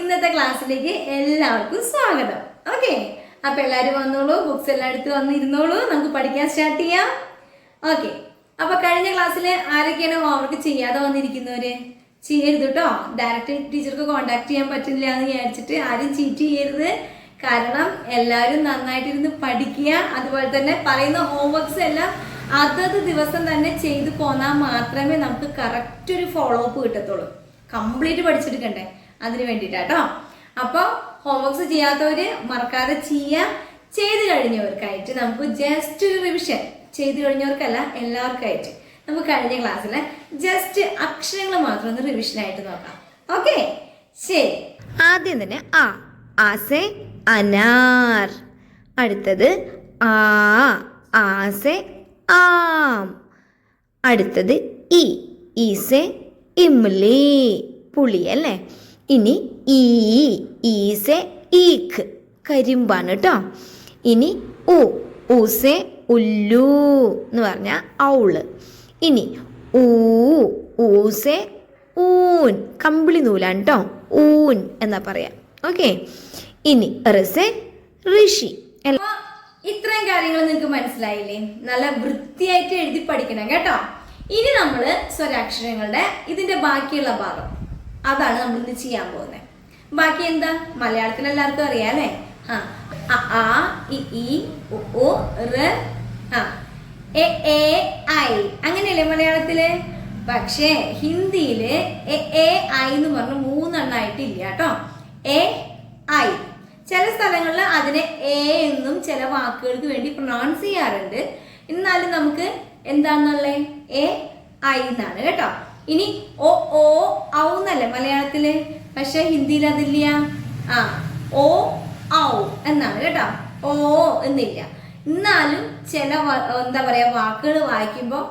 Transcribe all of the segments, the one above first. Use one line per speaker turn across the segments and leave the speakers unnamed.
ഇന്നത്തെ ക്ലാസ്സിലേക്ക് എല്ലാവർക്കും സ്വാഗതം. ഓക്കെ അപ്പൊ എല്ലാവരും വന്നോളൂ ബുക്സ് എല്ലാം എടുത്ത് വന്നിരുന്നോളൂ. നമുക്ക് പഠിക്കാൻ സ്റ്റാർട്ട് ചെയ്യാം. ഓക്കെ അപ്പൊ കഴിഞ്ഞ ക്ലാസ്സിൽ ആരൊക്കെയാണ് ഹോംവർക്ക് ചെയ്യാതെ വന്നിരിക്കുന്നവര്? ചെയ്യരുത് കേട്ടോ ഡയറക്റ്റ് ടീച്ചർക്ക് കോണ്ടാക്ട് ചെയ്യാൻ പറ്റില്ല എന്ന് വിചാരിച്ചിട്ട് ആരും ചീറ്റ് ചെയ്യരുത്. കാരണം എല്ലാവരും നന്നായിട്ടിരുന്ന് പഠിക്കുക അതുപോലെ തന്നെ പറയുന്ന ഹോംവർക്ക്സ് എല്ലാം അതത് ദിവസം തന്നെ ചെയ്തു പോന്നാൽ മാത്രമേ നമുക്ക് കറക്റ്റ് ഒരു ഫോളോ അപ്പ് കിട്ടത്തുള്ളൂ. കംപ്ലീറ്റ് പഠിച്ചെടുക്കണ്ടേ? അതിന് വേണ്ടിയിട്ടാട്ടോ അപ്പോൾ ഹോംവർക്സ് ചെയ്യാത്തവര് മറക്കാതെ ചെയ്യാം. ചെയ്തു കഴിഞ്ഞവർക്കായിട്ട് നമുക്ക് ജസ്റ്റ് ഒരു റിവിഷൻ ചെയ്തു കഴിഞ്ഞവർക്കല്ല എല്ലാവർക്കായിട്ട് നമുക്ക് കഴിഞ്ഞ ക്ലാസ്സിൽ ജസ്റ്റ് അക്ഷരങ്ങൾ മാത്രം ഒന്ന് റിവിഷൻ ആയിട്ട് നോക്കാം. ഓക്കെ ശരി. ആദ്യം തന്നെ ആ ആസെ അനാർ. അടുത്തത് ആ ആസെ ആം. അടുത്തത് ഇ ഈസെ ഇംലി. പുളി അല്ലേ? ഇനി ഈ ഈസെ ഈക്ക്. കരിമ്പാണ് കേട്ടോ ഇനി ഉ ഊസെ ഉല്ലു എന്ന് പറഞ്ഞാൽ ഔൾ. ഇനി ഊ ഊസെ ഊൻ. കമ്പിളി നൂലാണ് കേട്ടോ ഊൻ എന്നാ പറയാം. ഓക്കെ. ഇനി റിസെ ഋഷി. ഇത്രയും കാര്യങ്ങൾ നിങ്ങൾക്ക് മനസ്സിലായില്ലേ? നല്ല വൃത്തിയായിട്ട് എഴുതി പഠിക്കണം കേട്ടോ. ഇനി നമ്മൾ സ്വരാക്ഷരങ്ങളുടെ ഇതിന്റെ ബാക്കിയുള്ള ഭാഗം. അതാണ് നമ്മൾ ഇന്ന് ചെയ്യാൻ പോകുന്നത് ബാക്കി എന്താ? മലയാളത്തിൽ എല്ലാവർക്കും അറിയാം അല്ലേ? ആ ഇ ആ. എ എ ഐ. അങ്ങനെയല്ലേ മലയാളത്തിൽ? പക്ഷേ ഹിന്ദിയിൽ എ എ ഐ എന്ന് പറഞ്ഞ മൂന്നെണ്ണായിട്ടില്ല കേട്ടോ. എ ഐ. ചില സ്ഥലങ്ങളിൽ അതിനെ എ എന്നും ചില വാക്കുകൾക്ക് വേണ്ടി പ്രൊണൗൺസ് ചെയ്യാറുണ്ട്. എന്നാലും നമുക്ക് എന്താണെന്നുള്ളത് എ ഐ എന്നാണ് കേട്ടോ. ഇനി ഓ ഓ ഔ എന്നല്ലേ മലയാളത്തിൽ? പക്ഷെ ഹിന്ദിയിൽ അതില്ല. ആ ഓ ഔ എന്നാണ് കേട്ടോ. ഓ എന്നില്ല. എന്നാലും ചില എന്താ പറയാ വാക്കുകൾ വായിക്കുമ്പോൾ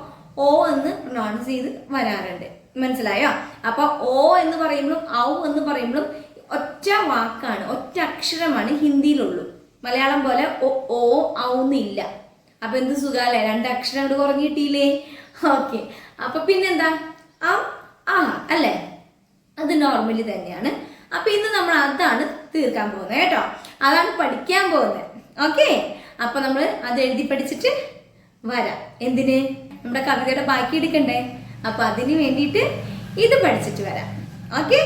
ഓ എന്ന് പ്രൊണൗൺസ് ചെയ്ത് വരാറുണ്ട്. മനസ്സിലായോ? അപ്പൊ ഓ എന്ന് പറയുമ്പോഴും ഔ എന്ന് പറയുമ്പോഴും ഒറ്റ വാക്കാണ് ഒറ്റ അക്ഷരമാണ് ഹിന്ദിയിലുള്ളൂ. മലയാളം പോലെ ഓ ഓ ഔ എന്നില്ല അപ്പൊ എന്ത് സുഖാലേ രണ്ട് അക്ഷരം അങ്ങോട്ട് കുറഞ്ഞിട്ടില്ലേ ഓക്കെ. അപ്പൊ പിന്നെന്താ? ആ ആ അല്ലേ? അത് നോർമലി തന്നെയാണ്. അപ്പൊ ഇന്ന് നമ്മൾ അതാണ് തീർക്കാൻ പോകുന്നത് കേട്ടോ. അതാണ് പഠിക്കാൻ പോകുന്നത്. ഓക്കെ അപ്പൊ നമ്മൾ അത് എഴുതി പഠിച്ചിട്ട് വരാം. എന്തിന്? നമ്മുടെ കവിതയുടെ ബാക്കി എടുക്കണ്ടേ? അപ്പൊ അതിന് വേണ്ടിയിട്ട് ഇത് പഠിച്ചിട്ട് വരാം. ഓക്കെ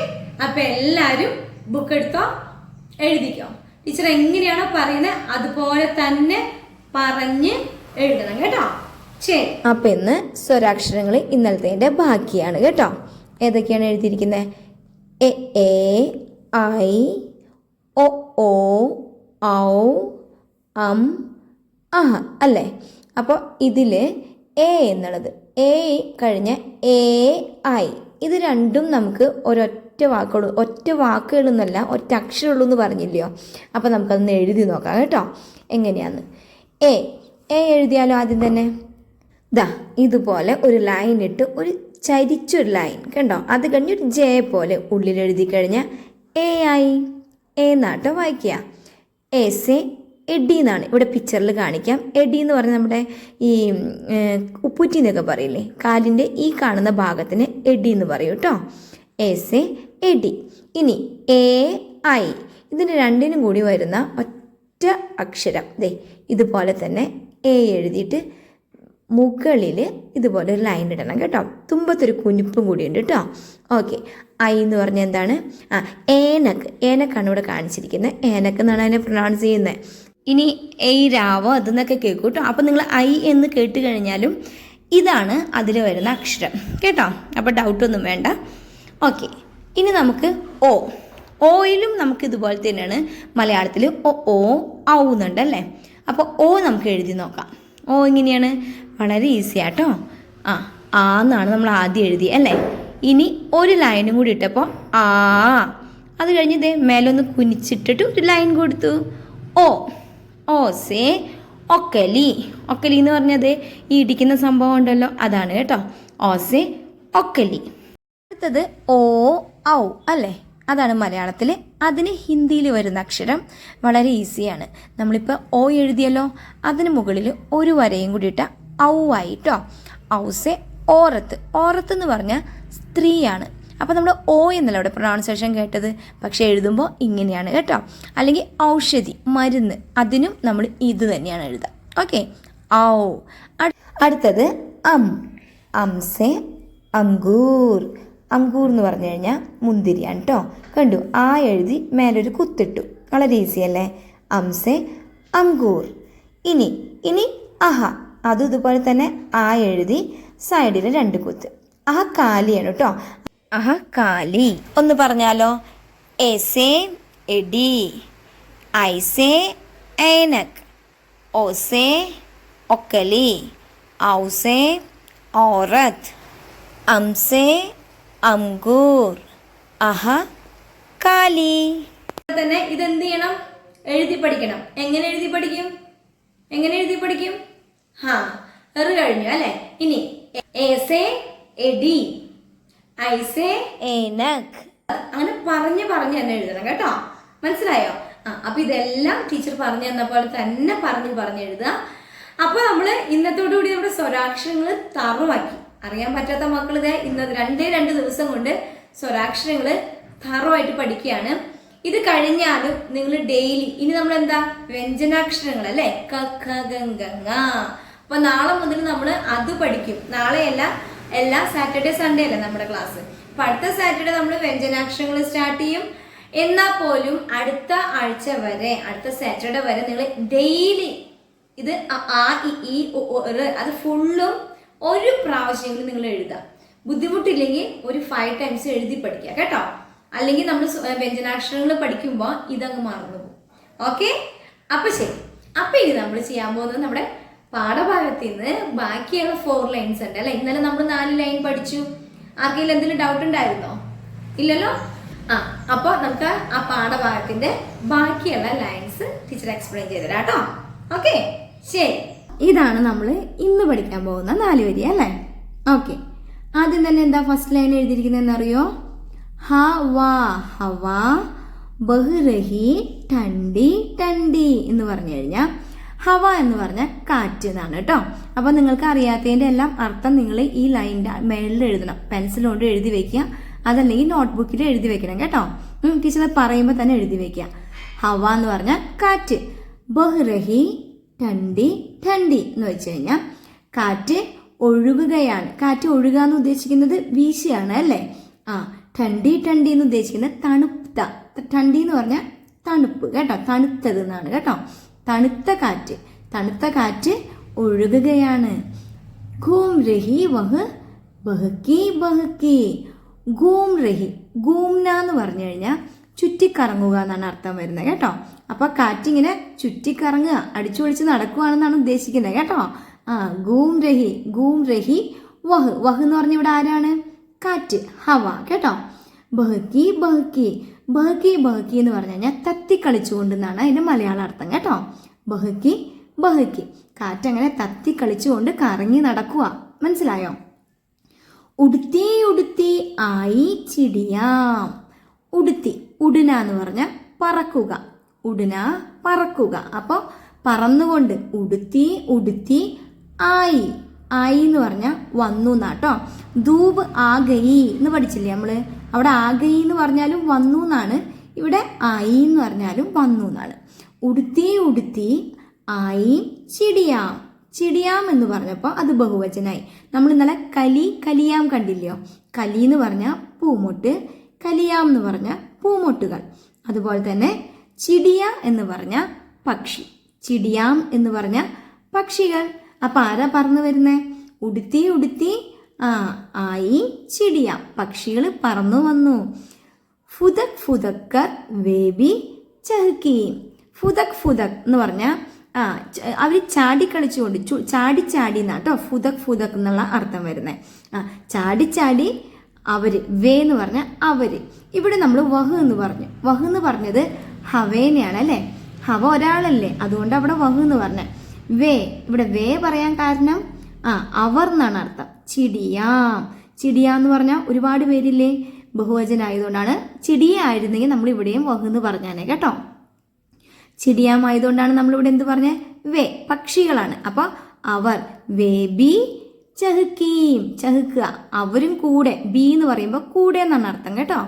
അപ്പൊ എല്ലാരും ബുക്ക് എടുത്തോ? എഴുതിക്കോ. ടീച്ചർ എങ്ങനെയാണോ പറയുന്നത് അതുപോലെ തന്നെ പറഞ്ഞ് എഴുതണം കേട്ടോ.
അപ്പം ഇന്ന് സ്വരാക്ഷരങ്ങൾ ഇന്നലത്തെ ബാക്കിയാണ് കേട്ടോ. ഏതൊക്കെയാണ് എഴുതിയിരിക്കുന്നത് എ എ ഐ ഒ ഓ ഔ അം അഹ അല്ലേ? അപ്പോൾ ഇതിൽ എ എന്നുള്ളത്. എ കഴിഞ്ഞ എ ഐ. ഇത് രണ്ടും നമുക്ക് ഒരൊറ്റ വാക്കുള്ളൂ. ഒറ്റ വാക്കുകളൊന്നുമല്ല ഒറ്റ അക്ഷരമുള്ളൂ എന്ന് പറഞ്ഞില്ലയോ? അപ്പോൾ നമുക്കതൊന്ന് എഴുതി നോക്കാം കേട്ടോ. എങ്ങനെയാന്ന് എ. എ എഴുതിയാലോ ആദ്യം തന്നെ? ദാ ഇതുപോലെ ഒരു ലൈൻ ഇട്ട് ഒരു ചരിച്ചൊരു ലൈൻ കണ്ടോ? അത് കഴിഞ്ഞ് ഒരു ജെ പോലെ ഉള്ളിൽ എഴുതി കഴിഞ്ഞാൽ എ ആയി. എ എന്നാട്ടോ വായിക്കുക. എസ് എ എഡി എന്നാണ്. ഇവിടെ പിക്ചറിൽ കാണിക്കാം. എഡി എന്ന് പറഞ്ഞാൽ നമ്മുടെ ഈ ഉപ്പുറ്റി എന്നൊക്കെ പറയില്ലേ? കാലിന്റെ ഈ കാണുന്ന ഭാഗത്തിന് എഡി എന്ന് പറയും കേട്ടോ. എസ് എ എഡി ഇനി എ ഐ ഇതിന് രണ്ടിനും കൂടി വരുന്ന ഒറ്റ അക്ഷരം. ദേ ഇതുപോലെ തന്നെ എ എഴുതിയിട്ട് മുകളിൽ ഇതുപോലെ ഒരു ലൈൻ ഇടണം കേട്ടോ. തുമ്പത്തൊരു കുനിപ്പും കൂടി ഉണ്ട് കേട്ടോ. ഓക്കെ ഐ എന്ന് പറഞ്ഞാൽ എന്താണ്? ആ ഏനക്ക് ഏനക്കാണ് ഇവിടെ കാണിച്ചിരിക്കുന്നത്. ഏനക്ക് എന്നാണ് അതിനെ പ്രൊണൗൺസ് ചെയ്യുന്നത് ഇനി എയ് രാവോ അതെന്നൊക്കെ കേൾക്കും കേട്ടോ. അപ്പം നിങ്ങൾ ഐ എന്ന് കേട്ട് കഴിഞ്ഞാലും ഇതാണ് അതിൽ വരുന്ന അക്ഷരം കേട്ടോ. അപ്പോൾ ഡൗട്ടൊന്നും വേണ്ട. ഓക്കെ ഇനി നമുക്ക് ഓ ഓയിലും നമുക്ക് ഇതുപോലെ തന്നെയാണ് മലയാളത്തിൽ ഓ ഓ ആവുന്നുണ്ട് അല്ലേ? അപ്പോൾ ഓ നമുക്ക് എഴുതി നോക്കാം. ഓ എങ്ങനെയാണ്? വളരെ ഈസി ആട്ടോ. ആ ആ എന്നാണ് നമ്മൾ ആദ്യം എഴുതി അല്ലേ? ഇനി ഒരു ലൈനും കൂടി ഇട്ടപ്പോൾ ആ അത് കഴിഞ്ഞ് ഇതേ മേലൊന്ന് കുനിച്ചിട്ടിട്ട് ഒരു ലൈൻ കൊടുത്തു. ഓ ഓ സേ ഒക്കലി. ഒക്കലി എന്ന് പറഞ്ഞത് ഈ ഇടിക്കുന്ന സംഭവം ഉണ്ടല്ലോ അതാണ് കേട്ടോ. ഓസേ ഒക്കലി. അടുത്തത് ഓ ഔ അല്ലേ? അതാണ് മലയാളത്തിൽ അതിന് ഹിന്ദിയിൽ വരുന്ന അക്ഷരം. വളരെ ഈസിയാണ് നമ്മളിപ്പോൾ ഓ എഴുതിയല്ലോ അതിന് മുകളിൽ ഒരു വരയും കൂടി ഇട്ട ഔ ആയി കേട്ടോ ഔസെ ഓറത്ത്. ഓറത്ത് എന്ന് പറഞ്ഞാൽ സ്ത്രീയാണ്. അപ്പോൾ നമ്മൾ ഓ എന്നല്ല അവിടെ പ്രൊണൗൺസേഷൻ കേട്ടത്? പക്ഷേ എഴുതുമ്പോൾ ഇങ്ങനെയാണ് കേട്ടോ. അല്ലെങ്കിൽ ഔഷധി മരുന്ന്. അതിനും നമ്മൾ ഇത് തന്നെയാണ് എഴുതുക. ഓക്കെ. ഔ. അടുത്തത് അം. അംസെ അങ്കൂർ അങ്കൂർ എന്ന് പറഞ്ഞു കഴിഞ്ഞാൽ മുന്തിരിയാണ് കേട്ടോ കണ്ടു? ആ എഴുതി മേലൊരു കുത്തിട്ടു. വളരെ ഈസി അല്ലേ? അംസെ അങ്കൂർ ഇനി ഇനി അഹ അതും ഇതുപോലെ തന്നെ ആ എഴുതി സൈഡിൽ രണ്ട് കുത്ത്. ആ കാലിയാണ് കേട്ടോ ആ കാലി. ഒന്ന് പറഞ്ഞാലോ. എസേ എഡി ഐസേ ഏനക് ഓസേ ഒക്കലി. ഔസേ ഓറത്ത് അംസേ അംഗൂർ. അഹ കാലി.
തന്നെ ഇത് എന്ത് ചെയ്യണം? എഴുതി പഠിക്കണം. എങ്ങനെ എഴുതി പഠിക്കും? എങ്ങനെ എഴുതി പഠിക്കും? ഹാ എറ് കഴിഞ്ഞു അല്ലെ? ഇനി ഏസേ എഡി ഐസേ
ഏനക്
അങ്ങനെ പറഞ്ഞ് പറഞ്ഞു തന്നെ എഴുതണം കേട്ടോ? മനസ്സിലായോ? ആ അപ്പൊ ഇതെല്ലാം ടീച്ചർ പറഞ്ഞു തന്ന പോലെ തന്നെ പറഞ്ഞ് പറഞ്ഞ് എഴുതുക. അപ്പൊ നമ്മൾ ഇന്നത്തോടു കൂടി നമ്മുടെ സ്വരാക്ഷരങ്ങൾ തറവാക്കി. അറിയാൻ പറ്റാത്ത മക്കൾ ഇതേ ഇന്ന് രണ്ടേ രണ്ട് ദിവസം കൊണ്ട് സ്വരാക്ഷരങ്ങൾ തറവായിട്ട് പഠിക്കുകയാണ്. ഇത് കഴിഞ്ഞാലും നിങ്ങൾ ഡെയിലി ഇനി നമ്മൾ എന്താ വ്യഞ്ജനാക്ഷരങ്ങൾ അല്ലേ ക ഖ ഗ ഗ ങ. അപ്പൊ നാളെ മുതൽ നമ്മൾ അത് പഠിക്കും. നാളെയല്ല എല്ലാ സാറ്റർഡേ സൺഡേ അല്ല നമ്മുടെ ക്ലാസ് അപ്പൊ അടുത്ത സാറ്റർഡേ നമ്മൾ വ്യഞ്ജനാക്ഷരങ്ങൾ സ്റ്റാർട്ട് ചെയ്യും. എന്നാൽ പോലും അടുത്ത ആഴ്ച വരെ അടുത്ത സാറ്റർഡേ വരെ നിങ്ങൾ ഡെയിലി ഇത് ആ ഇ, അത് ഫുള്ളും ഒരു പ്രാവശ്യമെങ്കിലും നിങ്ങൾ എഴുതാം. ബുദ്ധിമുട്ടില്ലെങ്കിൽ ഒരു ഫൈവ് ടൈംസ് എഴുതി പഠിക്കുക കേട്ടോ. അല്ലെങ്കിൽ നമ്മൾ വ്യഞ്ജനാക്ഷരങ്ങൾ പഠിക്കുമ്പോൾ ഇതങ്ങ് മറന്നു പോകും ഓക്കെ അപ്പൊ ശരി. അപ്പൊ ഇനി നമ്മൾ ചെയ്യാൻ പോകുന്നത് നമ്മുടെ പാഠഭാഗത്തിൽ നിന്ന് ബാക്കിയുള്ള ഫോർ ലൈൻസ് ഉണ്ട് അല്ലെ? ഇന്നലെ നമ്മൾ നാല് ലൈൻ പഠിച്ചു. ആർക്കെങ്കിലും എന്തെങ്കിലും ഡൗട്ട് ഉണ്ടായിരുന്നോ? ഇല്ലല്ലോ? ആ അപ്പോൾ നമുക്ക് ആ പാഠഭാഗത്തിന്റെ ബാക്കിയുള്ള ലൈൻസ് ടീച്ചർ എക്സ്പ്ലെയിൻ ചെയ്തുതരാം കേട്ടോ. ഓക്കെ ശരി. ഇതാണ് നമ്മൾ ഇന്ന് പഠിക്കാൻ പോകുന്ന നാല് വരി അല്ലേ? ഓക്കെ ആദ്യം തന്നെ എന്താ ഫസ്റ്റ് ലൈൻ എഴുതിയിരിക്കുന്നതെന്ന് അറിയോ? ഹ വാ ഹവ ബഹ്റഹി ടണ്ടി ടണ്ടി എന്ന് പറഞ്ഞു കഴിഞ്ഞാൽ ഹവ എന്ന് പറഞ്ഞാൽ കാറ്റ് എന്നാണ് കേട്ടോ. അപ്പൊ നിങ്ങൾക്ക് അറിയാത്തതിന്റെ എല്ലാം അർത്ഥം നിങ്ങൾ ഈ ലൈനിന്റെ മേളിൽ എഴുതണം. പെൻസിൽ കൊണ്ട് എഴുതി വെക്കുക. അതല്ലെങ്കിൽ നോട്ട്ബുക്കിൽ എഴുതി വെക്കണം കേട്ടോ. ടീച്ചർ പറയുമ്പോൾ തന്നെ എഴുതി വെക്കുക. ഹവ എന്ന് പറഞ്ഞാൽ കാറ്റ്. ബഹ്റഹി ടണ്ടി ടണ്ടി എന്ന് വെച്ച് കഴിഞ്ഞാൽ കാറ്റ് ഒഴുകുകയാണ്. കാറ്റ് ഒഴുകുക എന്ന് ഉദ്ദേശിക്കുന്നത് വീശിയാണ് അല്ലേ? ആ ടണ്ടി ടണ്ടി എന്ന് ഉദ്ദേശിക്കുന്നത് തണുത്ത. ടണ്ടി എന്ന് പറഞ്ഞാൽ തണുപ്പ് കേട്ടോ. തണുത്തത് എന്നാണ് കേട്ടോ. തണുത്ത കാറ്റ്. തണുത്ത കാറ്റ് ഒഴുകുകയാണ്. ഘൂം രഹി വഹ് ബഹക്കി ബഹക്കി ഗൂം രഹി ഗൂംന എന്ന് പറഞ്ഞു കഴിഞ്ഞാൽ ചുറ്റിക്കറങ്ങുക എന്നാണ് അർത്ഥം വരുന്നത് കേട്ടോ. അപ്പൊ കാറ്റിങ്ങനെ ചുറ്റിക്കറങ്ങുക അടിച്ചു പൊളിച്ച് നടക്കുകയാണെന്നാണ് ഉദ്ദേശിക്കുന്നത് കേട്ടോ. ആ ഗൂം രഹി ഗൂം രഹി വഹ്. വഹ് എന്ന് പറഞ്ഞ ഇവിടെ ആരാണ്? കാറ്റ് ഹവ കേട്ടോ. ബഹക്കി ബഹക്കി ബഹക്കി ബഹക്കി എന്ന് പറഞ്ഞു കഴിഞ്ഞാൽ തത്തിക്കളിച്ചുകൊണ്ട് എന്നാണ് അതിന്റെ മലയാള അർത്ഥം കേട്ടോ. ബഹക്കി ബഹക്കി കാറ്റങ്ങനെ തത്തിക്കളിച്ചുകൊണ്ട് കറങ്ങി നടക്കുക. മനസ്സിലായോ? ഉടുത്തി ഉടുത്തി ആയി ചിടിയാം. ഉടുത്തി ഉടുന എന്ന് പറഞ്ഞാൽ പറക്കുക. ഉടുന പറക്കുക. അപ്പോൾ പറന്നുകൊണ്ട് ഉടുത്തി ഉടുത്തി ആയി. ആയി എന്ന് പറഞ്ഞാൽ വന്നു എന്നാട്ടോ ധൂപ് ആഗയി എന്ന് പഠിച്ചില്ലേ നമ്മൾ? അവിടെ ആകെയി എന്ന് പറഞ്ഞാലും വന്നു എന്നാണ്. ഇവിടെ ആയി എന്ന് പറഞ്ഞാലും വന്നു എന്നാണ്. ഉടുത്തി ഉടുത്തി ആയി ചിടിയാം. ചിടിയാം എന്ന് പറഞ്ഞപ്പോൾ അത് ബഹുവചനായി. നമ്മൾ ഇന്നലെ കലി കലിയാം കണ്ടില്ലയോ? കലി എന്ന് പറഞ്ഞാൽ പൂമൊട്ട് കലിയാം എന്ന് പറഞ്ഞാൽ പൂമൊട്ടുകൾ. അതുപോലെ തന്നെ ചിടിയ എന്ന് പറഞ്ഞ പക്ഷി. ചിടിയാം എന്ന് പറഞ്ഞ പക്ഷികൾ. അപ്പൊ ആരാ പറഞ്ഞു വരുന്നേ? ഉടുത്തി ഉടുത്തി ആ ആയി ചിടിയ. പക്ഷികൾ പറന്നു വന്നു. ഫുദക് ഫുദക്കർ വേബി ചഹക്കി. ഫുദക് ഫുദക് എന്ന് പറഞ്ഞാൽ ആ അവർ ചാടി കളിച്ചുകൊണ്ട് ചാടി ചാടി എന്നാട്ടോ ഫുദക് ഫുദക് എന്നുള്ള അർത്ഥം വരുന്നത് ആ ചാടി ചാടി അവർ വേ എന്ന് പറഞ്ഞ അവർ. ഇവിടെ നമ്മൾ വഹ് എന്ന് പറഞ്ഞു. വഹ് എന്ന് പറഞ്ഞത് ഹവേനെയാണ് അല്ലേ? ഹവ ഒരാളല്ലേ. അതുകൊണ്ട് അവിടെ വഹ് എന്ന് പറഞ്ഞ. വേ ഇവിടെ വേ പറയാൻ കാരണം ആ അവർ എന്നാണ് അർത്ഥം. ചിടിയാം. ചിടിയ എന്ന് പറഞ്ഞാൽ ഒരുപാട് പേരില്ലേ? ബഹുവചനായതുകൊണ്ടാണ്. ചിടിയ ആയിരുന്നെങ്കിൽ നമ്മൾ ഇവിടെയും വഹ് എന്ന് പറഞ്ഞാനേ കേട്ടോ. ചിടിയാമായതുകൊണ്ടാണ് നമ്മളിവിടെ എന്ത് പറഞ്ഞത് വേ പക്ഷികളാണ്. അപ്പോൾ അവർ വേ ബി ചഹുക്കീം. ചഹുക്കുക അവരും കൂടെ. ബി എന്ന് പറയുമ്പോൾ കൂടെ എന്നാണ് അർത്ഥം കേട്ടോ.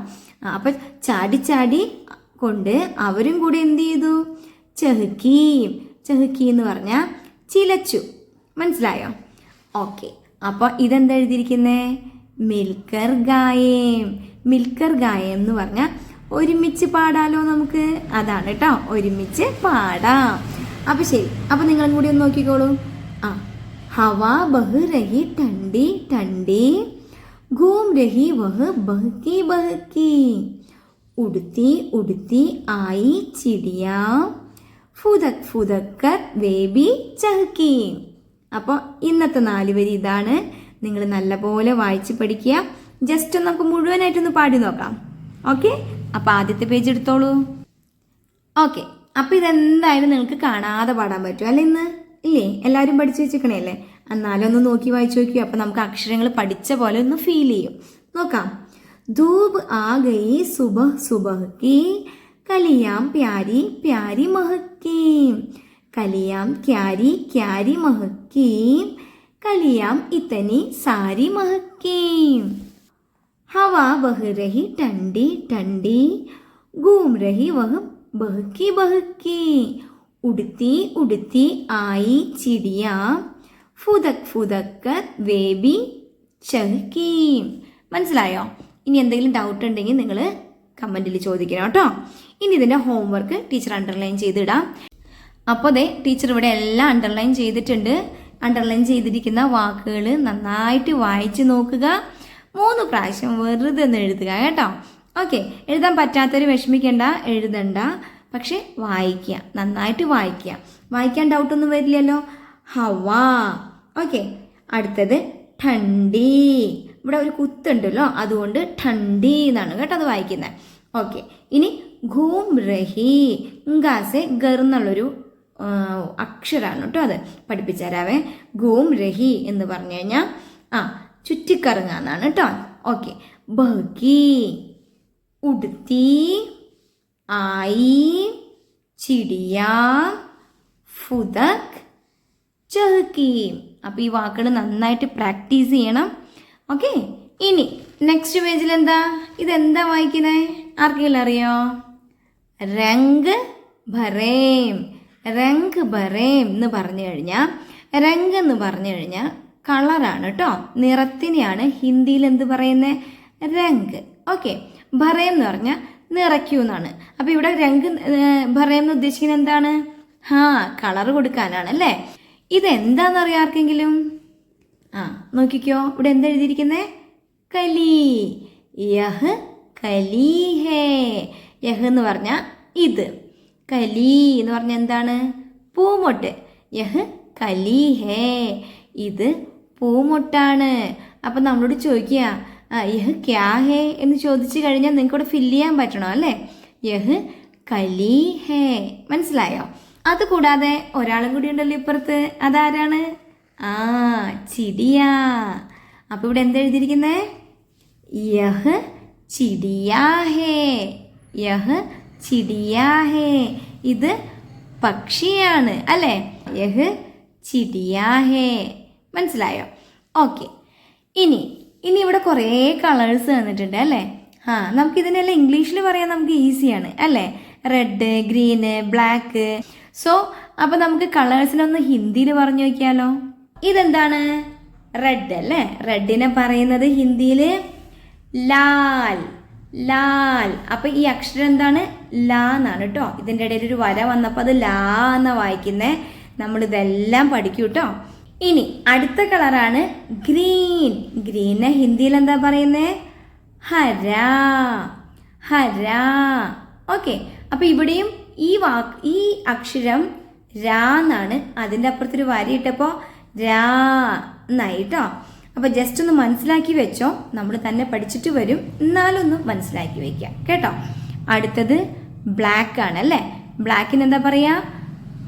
അപ്പൊ ചാടി ചാടി കൊണ്ട് അവരും കൂടെ എന്ത് ചെയ്തു? ചഹുക്കീം. ചഹുക്കി എന്ന് പറഞ്ഞാൽ ചിലച്ചു. മനസ്സിലായോ? ഓക്കെ അപ്പോൾ ഇതെന്താ എഴുതിയിരിക്കുന്നേ മിൽക്കർ ഗായേം മിൽക്കർ ഗായേം എന്ന് പറഞ്ഞാൽ ഒരുമിച്ച് പാടാലോ നമുക്ക് അതാണ് കേട്ടോ ഒരുമിച്ച് പാടാം അപ്പൊ ശരി അപ്പൊ നിങ്ങളും കൂടി ഒന്ന് നോക്കിക്കോളൂ ആ ഹവാ ബഹ് രഹി ടണ്ടി ടണ്ടി घूम रही वह बहकी बहकी उड़ती उड़ती आई चिड़िया ഫുദക് ഫുദക്കർ വേബി ചഹക്കി അപ്പോൾ ഇന്നത്തെ നാല് വരി ഇതാണ്. നിങ്ങൾ നല്ലപോലെ വായിച്ച് പഠിക്കുക. ജസ്റ്റ് നമുക്ക് മുഴുവനായിട്ടൊന്ന് പാടി നോക്കാം. ഓക്കെ അപ്പോൾ ആദ്യത്തെ പേജ് എടുത്തോളൂ. ഓക്കെ അപ്പോൾ ഇതെന്തായാലും നിങ്ങൾക്ക് കാണാതെ പാടാൻ പറ്റും. അല്ല ഇന്ന്? ഇല്ലേ? എല്ലാവരും പഠിച്ചു വെച്ചിരിക്കണേല്ലേ? എന്നാലും ഒന്ന് നോക്കി വായിച്ചു നോക്കിയോ. അപ്പോൾ നമുക്ക് അക്ഷരങ്ങൾ പഠിച്ച പോലെ ഒന്ന് ഫീൽ ചെയ്യും. നോക്കാം. ധൂപ് ആ ഗൈ സുബഹ് സുബഹ് കലിയാം പ്യാരി പ്യാരി മഹക്കീം കലിയാം ക്യാരി ക്യാരി മഹക്കീം കലിയാം ഇത്തനി സാരി മഹക്കീം हवा बह रही ठंडी ठंडी घूम रही वह बहकी बहकी उड़ती उड़ती आई चिड़िया ഫുദക് ഫുദക്കർ വേബി ചഹ്കീം മനസ്സിലായോ ഇനി എന്തെങ്കിലും ഡൗട്ട് ഉണ്ടെങ്കിൽ നിങ്ങൾ കമൻറ്റിൽ ചോദിക്കണം കേട്ടോ ഇനി ഇതിൻ്റെ ഹോംവർക്ക് ടീച്ചർ അണ്ടർലൈൻ ചെയ്തിടാം അപ്പോൾ ദേ ടീച്ചർ ഇവിടെ എല്ലാം അണ്ടർലൈൻ ചെയ്തിട്ടുണ്ട്. അണ്ടർലൈൻ ചെയ്തിരിക്കുന്ന വാക്കുകൾ നന്നായിട്ട് വായിച്ച് നോക്കുക. മൂന്ന് പ്രാവശ്യം വെറുതെ ഒന്ന് എഴുതുക കേട്ടോ. ഓക്കെ എഴുതാൻ പറ്റാത്തവർ വിഷമിക്കേണ്ട എഴുതണ്ട. പക്ഷെ വായിക്കുക നന്നായിട്ട് വായിക്കുക. വായിക്കാൻ ഡൗട്ടൊന്നും വരില്ലല്ലോ. ഹവാ. ഓക്കെ അടുത്തത് ഠണ്ടി. ഇവിടെ ഒരു കുത്തുണ്ടല്ലോ അതുകൊണ്ട് ഠണ്ടി എന്നാണ് കേട്ടോ അത് വായിക്കുന്നത്. ഓക്കെ ഇനി ഘൂം റഹി ഗാസെ ഗർ എന്നുള്ളൊരു അക്ഷരാണ് കേട്ടോ അത്. പഠിപ്പിച്ചു ഗൂം രഹി എന്ന് പറഞ്ഞു കഴിഞ്ഞാൽ ആ ചുറ്റിക്കറങ്ങാന്നാണ് കേട്ടോ. ഓക്കെ. ബഹി ഉടുത്തി ആയി ചിടിയ ഫുദക് ചഹുക്കി അപ്പോൾ ഈ വാക്കുകൾ നന്നായിട്ട് പ്രാക്ടീസ് ചെയ്യണം. ഓക്കെ. ഇനി നെക്സ്റ്റ് പേജിൽ എന്താ? ഇതെന്താ വായിക്കുന്നത് ആർക്കെങ്കിലും അറിയോ? രംഗ് ഭരേം. രംഗ് ബറേം എന്ന് പറഞ്ഞു കഴിഞ്ഞാൽ രംഗ് എന്ന് പറഞ്ഞു കഴിഞ്ഞാൽ കളറാണ് കേട്ടോ നിറത്തിനെയാണ് ഹിന്ദിയിൽ എന്ത് പറയുന്നത് രംഗ്. ഓക്കെ. ഭരേം എന്ന് പറഞ്ഞാൽ നിറയ്ക്കൂ എന്നാണ്. അപ്പോൾ ഇവിടെ രംഗ് ഏർ, എന്ന് ഉദ്ദേശിക്കുന്നത് എന്താണ്? ഹാ കളർ കൊടുക്കാനാണ് അല്ലേ? ഇതെന്താണെന്നറിയാം ആർക്കെങ്കിലും? ആ നോക്കിക്കോ. ഇവിടെ എന്താ എഴുതിയിരിക്കുന്നത് കലി. യഹ് കലി ഹേ. യഹ് എന്ന് പറഞ്ഞാൽ ഇത്. കലി എന്ന് പറഞ്ഞാൽ എന്താണ്? പൂമൊട്ട്. യഹ് കലി ഹേ. ഇത് പൂമൊട്ടാണ്. അപ്പം നമ്മളോട് ചോദിക്കുക യഹ് ക്യാ ഹേ? എന്ന് ചോദിച്ചു കഴിഞ്ഞാൽ നിങ്ങൾക്ക് ഇവിടെ ഫില്ല് ചെയ്യാൻ പറ്റണം അല്ലേ? യഹ് കലി ഹേ. മനസ്സിലായോ? അതുകൂടാതെ ഒരാളും കൂടി ഉണ്ടല്ലോ ഇപ്പുറത്ത്. അതാരാണ്? ആ ചിടിയ. അപ്പൊ ഇവിടെ എന്താ എഴുതിയിരിക്കുന്നത് യഹ് ചിടിയാ ഹേ. യഹ് ചിടിയാ ഹേ ഇത് പക്ഷിയാണ് അല്ലേ? യഹ് ചിടിയാ ഹേ മനസ്സിലായോ? ഓക്കെ. ഇനി ഇനി ഇവിടെ കുറേ കളേഴ്സ് തന്നിട്ടുണ്ട് അല്ലേ? ആ നമുക്ക് ഇതിനെല്ലാം ഇംഗ്ലീഷിൽ പറയാൻ നമുക്ക് ഈസിയാണ് അല്ലേ? റെഡ് ഗ്രീന് ബ്ലാക്ക് സോ അപ്പോൾ നമുക്ക് കളേഴ്സിനൊന്ന് ഹിന്ദിയിൽ പറഞ്ഞു നോക്കിയാലോ? ഇതെന്താണ്? റെഡ് അല്ലേ? റെഡിനെ പറയുന്നത് ഹിന്ദിയിൽ ലാൽ. ലാൽ. അപ്പൊ ഈ അക്ഷരം എന്താണ്? ലാ എന്നാണ് കേട്ടോ. ഇതിന്റെ ഇടയിൽ ഒരു വര വന്നപ്പോൾ അത് ലാ എന്ന് വായിക്കുന്നേ. നമ്മൾ ഇതെല്ലാം പഠിക്കൂ കേട്ടോ ഇനി അടുത്ത കളറാണ് ഗ്രീൻ. ഗ്രീന് ഹിന്ദിയിൽ എന്താ പറയുന്നേ? ഹരാ. ഹരാ. ഓക്കെ. അപ്പൊ ഇവിടെയും ഈ വാക്ക് ഈ അക്ഷരം രാ എന്നാണ്. അതിന്റെ അപ്പുറത്തൊരു വരി ഇട്ടപ്പോൾ രാ എന്നായി കേട്ടോ അപ്പൊ ജസ്റ്റ് ഒന്ന് മനസ്സിലാക്കി വെച്ചോ. നമ്മൾ തന്നെ പഠിച്ചിട്ട് വരും. എന്നാലൊന്ന് മനസ്സിലാക്കി വെക്കാം. കേട്ടോ? അടുത്തത് ബ്ലാക്ക് ആണ് അല്ലേ? ബ്ലാക്കിന് എന്താ പറയാ?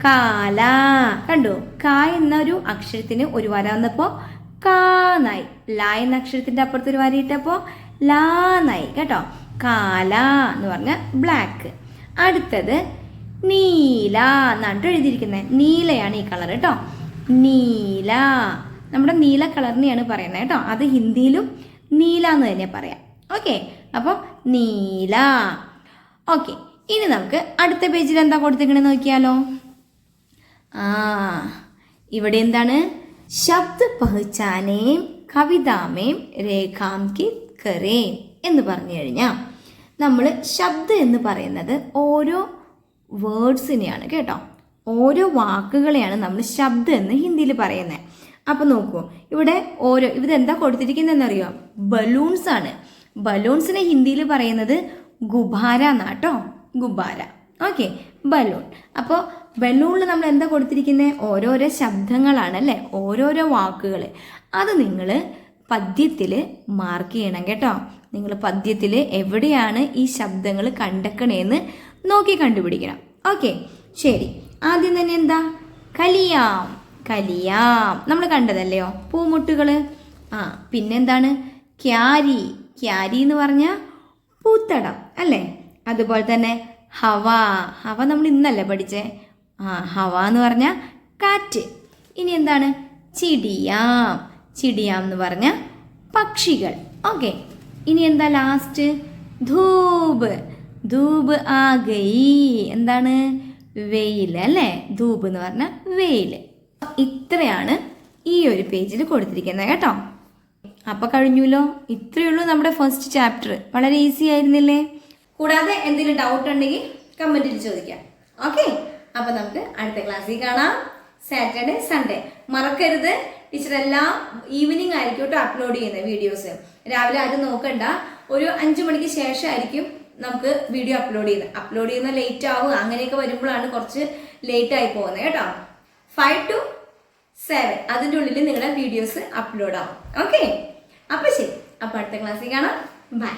കാല. കണ്ടു? കാ എന്നൊരു അക്ഷരത്തിന് ഒരു വര വന്നപ്പോ കാന്നായി ല എന്ന അക്ഷരത്തിന്റെ അപ്പുറത്ത് ഒരു വര ഇട്ടപ്പോ ലാന്നായി കേട്ടോ? കാല എന്ന് പറഞ്ഞ ബ്ലാക്ക് അടുത്തത് നീല എന്നാണ് എഴുതിയിരിക്കുന്നത് നീലയാണ് ഈ കളർ കേട്ടോ? നീല. നമ്മുടെ നീല കളറിനെയാണ് പറയുന്നത് കേട്ടോ. അത് ഹിന്ദിയിലും നീല എന്ന് തന്നെ പറയാം. ഓക്കെ അപ്പോൾ നീല. ഓക്കെ ഇനി നമുക്ക് അടുത്ത പേജിൽ എന്താ കൊടുത്തിരിക്കണെന്ന് നോക്കിയാലോ? ആ ഇവിടെ എന്താണ്? ശബ്ദ പഹചാനേം കവിതാമേം രേഖാങ്കിത് കരേം എന്ന് പറഞ്ഞു കഴിഞ്ഞാൽ നമ്മൾ ശബ്ദം എന്ന് പറയുന്നത് ഓരോ വേർഡ്സിനെയാണ് കേട്ടോ. ഓരോ വാക്കുകളെയാണ് നമ്മൾ ശബ്ദം എന്ന് ഹിന്ദിയിൽ പറയുന്നത്. അപ്പോൾ നോക്കൂ ഇവിടെ ഓരോ ഇതെന്താ കൊടുത്തിരിക്കുന്നതെന്നറിയോ? ബലൂൺസ് ആണ്. ബലൂൺസിനെ ഹിന്ദിയിൽ പറയുന്നത് ഗുബാര എന്നാട്ടോ. ഗുബാര. Okay balloon. അപ്പോൾ ബലൂണിൽ നമ്മൾ എന്താ കൊടുത്തിരിക്കുന്നത് ഓരോരോ ശബ്ദങ്ങളാണ് അല്ലേ? ഓരോരോ വാക്കുകൾ അത് നിങ്ങൾ പദ്യത്തിൽ മാർക്ക് ചെയ്യണം കേട്ടോ. നിങ്ങൾ പദ്യത്തിൽ എവിടെയാണ് ഈ ശബ്ദങ്ങൾ കണ്ടെക്കണേന്ന് നോക്കി കണ്ടുപിടിക്കണം. ഓക്കെ ശരി. ആദ്യം തന്നെ എന്താ? കലിയാം. കലിയാം. നമ്മൾ കണ്ടതല്ലയോ? പൂമുട്ടുകൾ ആ പിന്നെന്താണ്? ക്യാരി. ക്യാരി എന്ന് പറഞ്ഞാൽ പൂത്തടം അല്ലേ? അതുപോലെ തന്നെ ഹവ. ഹവ നമ്മൾ ഇന്നല്ലേ പഠിച്ചേ? ആ ഹവ എന്ന് പറഞ്ഞാൽ കാറ്റ്. ഇനി എന്താണ്? ചിടിയാം. ചിടിയാം എന്ന് പറഞ്ഞാൽ പക്ഷികൾ. ഓക്കെ. ഇനി എന്താ ലാസ്റ്റ് ധൂപ്. ധൂപ് ആ ഗയി എന്താണ്? വെയിൽ അല്ലേ? ധൂപ് എന്ന് പറഞ്ഞാൽ വെയിൽ ഇത്രയാണ് ഈ ഒരു പേജിൽ കൊടുത്തിരിക്കുന്നത് കേട്ടോ. അപ്പൊ കഴിഞ്ഞല്ലോ ഇത്രയേ ഉള്ളൂ നമ്മുടെ ഫസ്റ്റ് ചാപ്റ്റർ വളരെ ഈസി ആയിരുന്നില്ലേ? കൂടാതെ എന്തെങ്കിലും ഡൗട്ട് ഉണ്ടെങ്കിൽ കമന്റിൽ ചോദിക്കാം. ഓക്കെ അപ്പൊ നമുക്ക് അടുത്ത ക്ലാസ്സിൽ കാണാം. സാറ്റർഡേ സൺഡേ മറക്കരുത്. ടീച്ചർ എല്ലാം ഈവനിങ് ആയിരിക്കും കേട്ടോ അപ്ലോഡ് ചെയ്യുന്ന വീഡിയോസ് രാവിലെ അത് നോക്കണ്ട. ഒരു അഞ്ചു മണിക്ക് ശേഷമായിരിക്കും നമുക്ക് വീഡിയോ അപ്ലോഡ് ചെയ്യുന്നത്. അപ്ലോഡ് ചെയ്യുന്ന ലേറ്റ് ആവും. അങ്ങനെയൊക്കെ വരുമ്പോഴാണ് കുറച്ച് ലേറ്റ് ആയി പോകുന്നത് കേട്ടോ. ഫൈവ് ടു സെവൻ അതിന്റെ ഉള്ളിൽ നിങ്ങളുടെ വീഡിയോസ് അപ്ലോഡ് ആവും. ഓക്കെ അപ്പൊ ശരി. അപ്പൊ അടുത്ത ക്ലാസ്സിൽ കാണാം. ബൈ